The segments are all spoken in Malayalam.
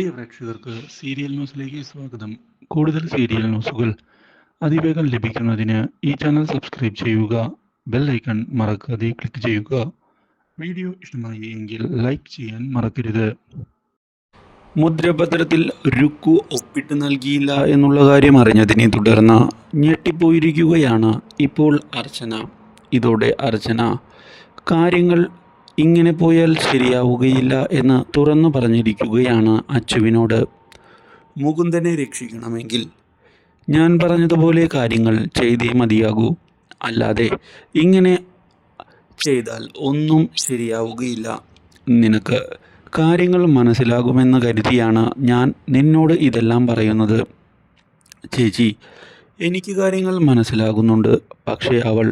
പ്രിയ പ്രേക്ഷകർക്ക് സീരിയൽ ന്യൂസിലേക്ക് സ്വാഗതം. കൂടുതൽ സീരിയൽ ന്യൂസുകൾ അതിവേഗം ലഭിക്കുന്നതിന് ഈ ചാനൽ സബ്സ്ക്രൈബ് ചെയ്യുക ബെൽ ഐക്കൺ മറക്കാതെ ക്ലിക്ക് ചെയ്യുക. വീഡിയോ ഇഷ്ടമായി എങ്കിൽ ലൈക്ക് ചെയ്യാൻ മറക്കരുത്. മുദ്രപത്രത്തിൽ രുക്കു ഒപ്പിട്ട് നൽകിയില്ല എന്നുള്ള കാര്യം അറിഞ്ഞതിനെ തുടർന്ന് ഞെട്ടിപ്പോയിരിക്കുകയാണ് ഇപ്പോൾ അർച്ചന. ഇതോടെ അർച്ചന കാര്യങ്ങൾ ഇങ്ങനെ പോയാൽ ശരിയാവുകയില്ല എന്ന് തുറന്നു പറഞ്ഞിരിക്കുകയാണ് അച്ചുവിനോട് മുകുന്ദനെ രക്ഷിക്കണമെങ്കിൽ ഞാൻ പറഞ്ഞതുപോലെ കാര്യങ്ങൾ ചെയ്തേ മതിയാകൂ. അല്ലാതെ ഇങ്ങനെ ചെയ്താൽ ഒന്നും ശരിയാവുകയില്ല. നിനക്ക് കാര്യങ്ങൾ മനസ്സിലാകുമെന്ന് കരുതിയാണ് ഞാൻ നിന്നോട് ഇതെല്ലാം പറയുന്നത്. ചേച്ചി എനിക്ക് കാര്യങ്ങൾ മനസ്സിലാകുന്നുണ്ട്. പക്ഷേ അവൾ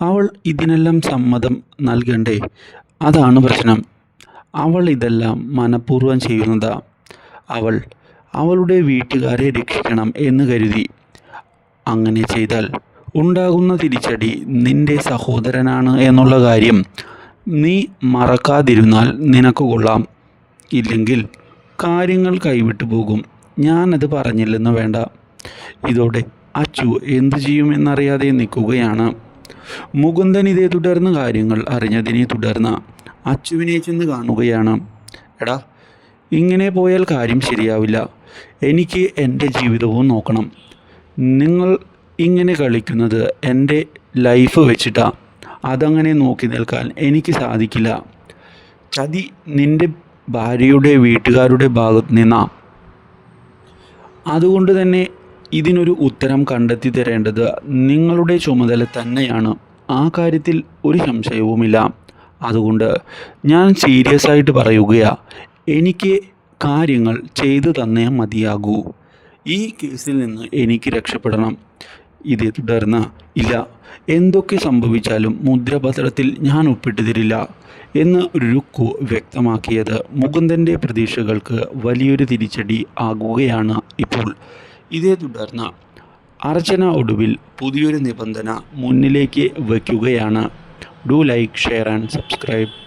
അവൾ ഇതിനെല്ലാം സമ്മതം നൽകണ്ടേ? അതാണ് പ്രശ്നം. അവൾ ഇതെല്ലാം മനഃപൂർവം ചെയ്യുന്നതാ. അവൾ അവളുടെ വീട്ടുകാരെ രക്ഷിക്കണം എന്ന് കരുതി. അങ്ങനെ ചെയ്താൽ ഉണ്ടാകുന്ന തിരിച്ചടി നിന്റെ സഹോദരനാണ് എന്നുള്ള കാര്യം നീ മറക്കാതിരുന്നാൽ നിനക്ക് കൊള്ളാം. ഇല്ലെങ്കിൽ കാര്യങ്ങൾ കൈവിട്ടു പോകും. ഞാനത് പറഞ്ഞില്ലെന്ന് വേണ്ട. ഇതോടെ അച്ചു എന്തു ചെയ്യുമെന്നറിയാതെ നിൽക്കുകയാണ്. മുകുന്ദൻ ഇതേ തുടർന്ന് കാര്യങ്ങൾ അറിഞ്ഞതിനെ തുടർന്ന് അച്ചുവിനെ ചെന്ന് കാണുകയാണ്. എടാ ഇങ്ങനെ പോയാൽ കാര്യം ശരിയാവില്ല. എനിക്ക് എന്റെ ജീവിതവും നോക്കണം. നിങ്ങൾ ഇങ്ങനെ കളിക്കുന്നത് എന്റെ ലൈഫ് വെച്ചിട്ടാ. അതങ്ങനെ നോക്കി നിൽക്കാൻ എനിക്ക് സാധിക്കില്ല. ചതി നിന്റെ ഭാര്യയുടെ വീട്ടുകാരുടെ ഭാഗത്ത് നിന്നാ. അതുകൊണ്ട് തന്നെ ഇതിനൊരു ഉത്തരം കണ്ടെത്തി തരേണ്ടത് നിങ്ങളുടെ ചുമതല തന്നെയാണ്. ആ കാര്യത്തിൽ ഒരു സംശയവുമില്ല. അതുകൊണ്ട് ഞാൻ സീരിയസ് ആയിട്ട് പറയുകയാണ് എനിക്ക് കാര്യങ്ങൾ ചെയ്തു തന്നേ മതിയാകൂ. ഈ കേസിൽ നിന്ന് എനിക്ക് രക്ഷപ്പെടണം. ഇതേ തുടർന്ന് ഇല്ല എന്തൊക്കെ സംഭവിച്ചാലും മുദ്രപത്രത്തിൽ ഞാൻ ഒപ്പിട്ട് തരില്ല എന്ന് രുക്കു വ്യക്തമാക്കിയത് മുകുന്ദന്റെ പ്രതീക്ഷകൾക്ക് വലിയൊരു തിരിച്ചടി ആകുകയാണ് ഇപ്പോൾ. ഇതേ തുടർന്ന് അർച്ചന ഒടുവിൽ പുതിയൊരു നിബന്ധന മുന്നിലേക്ക് വയ്ക്കുകയാണ്. Do like share and subscribe